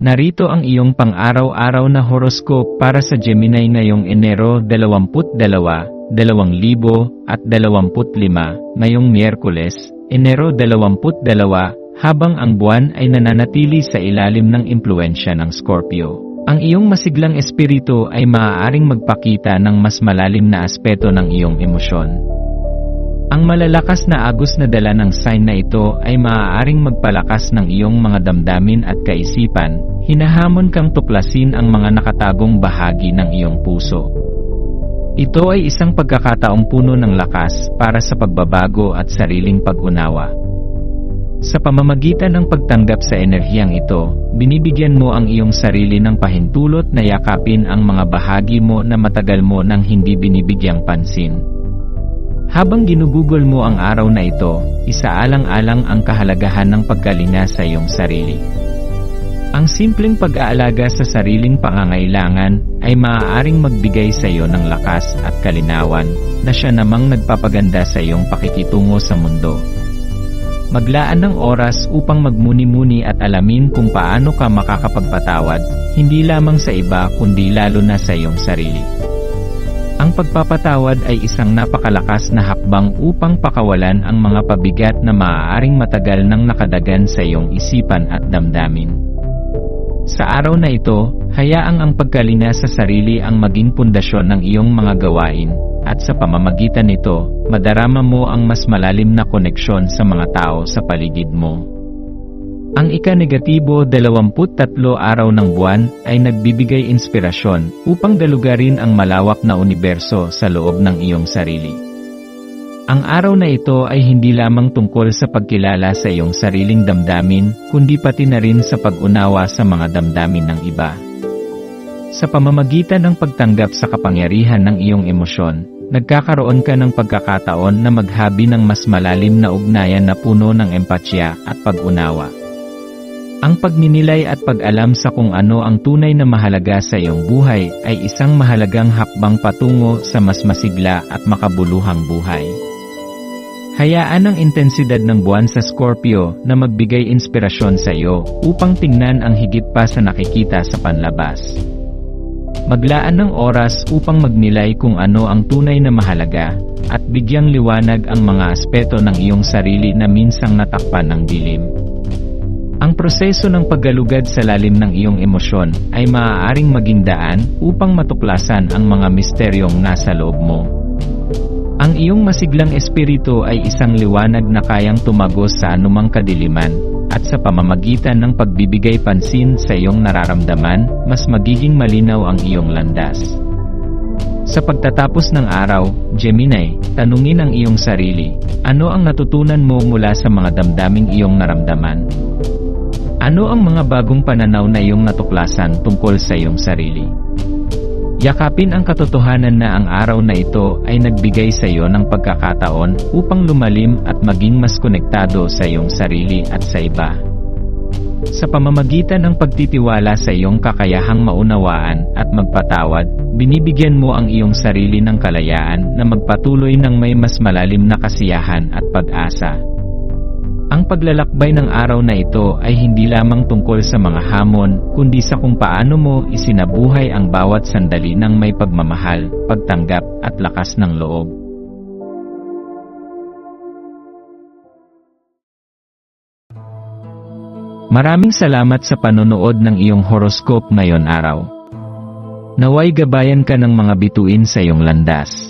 Narito ang iyong pang-araw-araw na horoscope para sa Gemini ngayong Enero 22, 2025, ngayong Miyerkules, Enero 22, habang ang buwan ay nananatili sa ilalim ng impluensya ng Scorpio. Ang iyong masiglang espiritu ay maaaring magpakita ng mas malalim na aspeto ng iyong emosyon. Ang malalakas na agos na dala ng sign na ito ay maaaring magpalakas ng iyong mga damdamin at kaisipan, hinahamon kang tuklasin ang mga nakatagong bahagi ng iyong puso. Ito ay isang pagkakataong puno ng lakas para sa pagbabago at sariling pag-unawa. Sa pamamagitan ng pagtanggap sa enerhiyang ito, binibigyan mo ang iyong sarili ng pahintulot na yakapin ang mga bahagi mo na matagal mo nang hindi binibigyang pansin. Habang ginugugol mo ang araw na ito, isaalang-alang ang kahalagahan ng pagkalinga sa iyong sarili. Ang simpleng pag-aalaga sa sariling pangangailangan ay maaaring magbigay sa iyo ng lakas at kalinawan na siya namang nagpapaganda sa iyong pakikitungo sa mundo. Maglaan ng oras upang magmuni-muni at alamin kung paano ka makakapagpatawad, hindi lamang sa iba kundi lalo na sa iyong sarili. Ang pagpapatawad ay isang napakalakas na hakbang upang pakawalan ang mga pabigat na maaaring matagal nang nakadagan sa iyong isipan at damdamin. Sa araw na ito, hayaang ang pagkalina sa sarili ang maging pundasyon ng iyong mga gawain, at sa pamamagitan nito, madarama mo ang mas malalim na koneksyon sa mga tao sa paligid mo. Ang ika-negatibo 23 araw ng buwan ay nagbibigay inspirasyon upang dalugarin ang malawak na universo sa loob ng iyong sarili. Ang araw na ito ay hindi lamang tungkol sa pagkilala sa iyong sariling damdamin, kundi pati na rin sa pag-unawa sa mga damdamin ng iba. Sa pamamagitan ng pagtanggap sa kapangyarihan ng iyong emosyon, nagkakaroon ka ng pagkakataon na maghabi ng mas malalim na ugnayan na puno ng empatya at pag-unawa. Ang pagninilay at pag-alam sa kung ano ang tunay na mahalaga sa iyong buhay ay isang mahalagang hakbang patungo sa mas masigla at makabuluhang buhay. Hayaan ang intensidad ng buwan sa Scorpio na magbigay inspirasyon sa iyo upang tingnan ang higit pa sa nakikita sa panlabas. Maglaan ng oras upang magnilay kung ano ang tunay na mahalaga at bigyang liwanag ang mga aspeto ng iyong sarili na minsang natakpan ng dilim. Ang proseso ng paggalugad sa lalim ng iyong emosyon ay maaaring maging daan upang matuklasan ang mga misteryong nasa loob mo. Ang iyong masiglang espiritu ay isang liwanag na kayang tumagos sa anumang kadiliman, at sa pamamagitan ng pagbibigay pansin sa iyong nararamdaman, mas magiging malinaw ang iyong landas. Sa pagtatapos ng araw, Gemini, tanungin ang iyong sarili, ano ang natutunan mo mula sa mga damdaming iyong naramdaman? Ano ang mga bagong pananaw na iyong natuklasan tungkol sa iyong sarili? Yakapin ang katotohanan na ang araw na ito ay nagbigay sa iyo ng pagkakataon upang lumalim at maging mas konektado sa iyong sarili at sa iba. Sa pamamagitan ng pagtitiwala sa iyong kakayahang maunawaan at magpatawad, binibigyan mo ang iyong sarili ng kalayaan na magpatuloy ng may mas malalim na kasiyahan at pag-asa. Ang paglalakbay ng araw na ito ay hindi lamang tungkol sa mga hamon, kundi sa kung paano mo isinabuhay ang bawat sandali ng may pagmamahal, pagtanggap, at lakas ng loob. Maraming salamat sa panonood ng iyong horoscope ngayon araw. Naway gabayan ka ng mga bituin sa iyong landas.